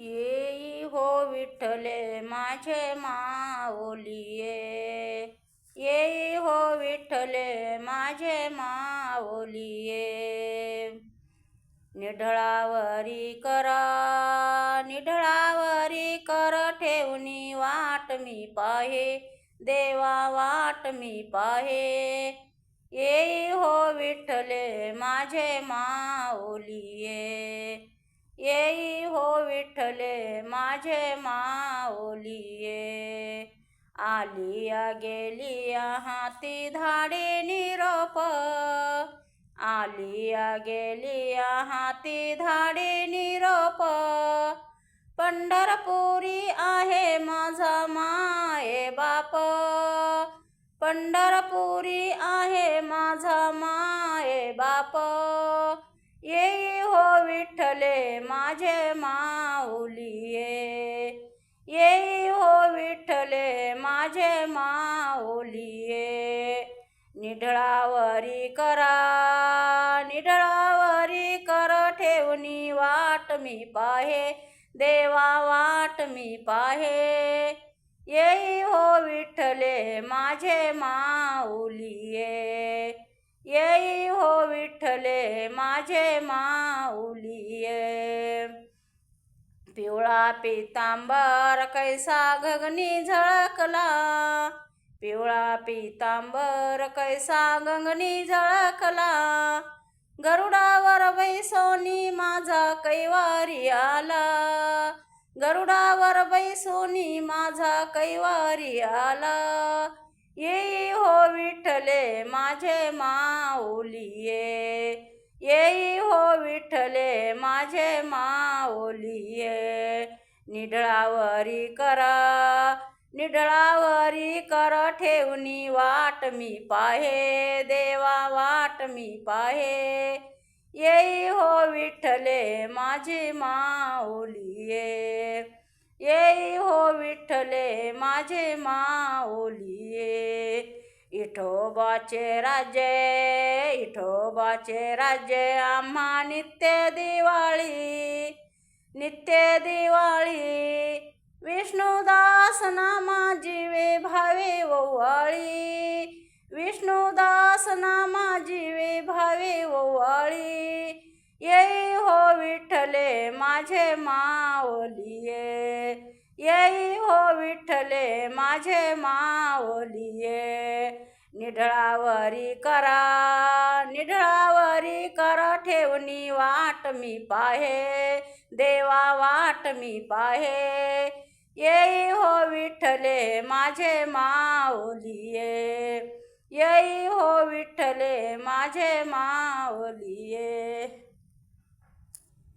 येई हो विठ्ठले माझे माओलिये येई हो विठ्ठले माझे माओलिये निढळावरी करा निढळावरी कर ठेवणी वाट मी पाहे देवा वाट मी पाहे. येई हो विठ्ठले माझे माऊलिये. विठ्ठले माझे माओलिये आलिया गेलिया हाती धाडे निरोप. आलिया गेलिया हाती धाडे निरोप. पंढरपुरी आहे माझा माये बाप. पंढरपुरी आहे माझा माये बाप. येई हो विठ्ठले माझे मा माऊलिये. येई हो विठ्ठले माझे माऊलिये. निढळावरी करा निढळावरी कर ठेवणी वाट मी पाहे देवा वाट मी पाहे. येई हो विठ्ठले माझे माऊलिये. येई हो विठ्ठले माझे माऊलिये. पिवळा पितांबर कैसा गगनी झळकला. पिवळा पितांबर कैसा गगनी झळकला. गरुडावर बैसोनी माझा कैवारी आला. गरुडावर बैसोनी माझा कैवारी आला. येई हो विठले माझे माऊलिये. येई विठ्ठले माझे माओलिये निढळावरी करा निढळावरी कर ठेवणी वाट मी पाहे देवा वाट मी पाहे. येई हो विठ्ठले माझे माऊलिये. येई हो विठ्ठले माझे माओलिये इठोबाचे राज्य इठोबाचे राज्य आम्हा नित्य दिवाळी नित्य दिवाळी. विष्णुदास नामा जीवे भावे ओवाळी. विष्णुदास नामा जीवे भावे ओवाळी. येई हो विठ्ठले माझे मावलिये. येई हो विठ्ठले माझे माओलिये निढळावरी करा निढळावरी करा ठेवणी वाट मी पाहे देवा वाट मी पाहे. येई हो विठ्ठले माझे माऊलिये येई हो विठ्ठले माझे माऊलिये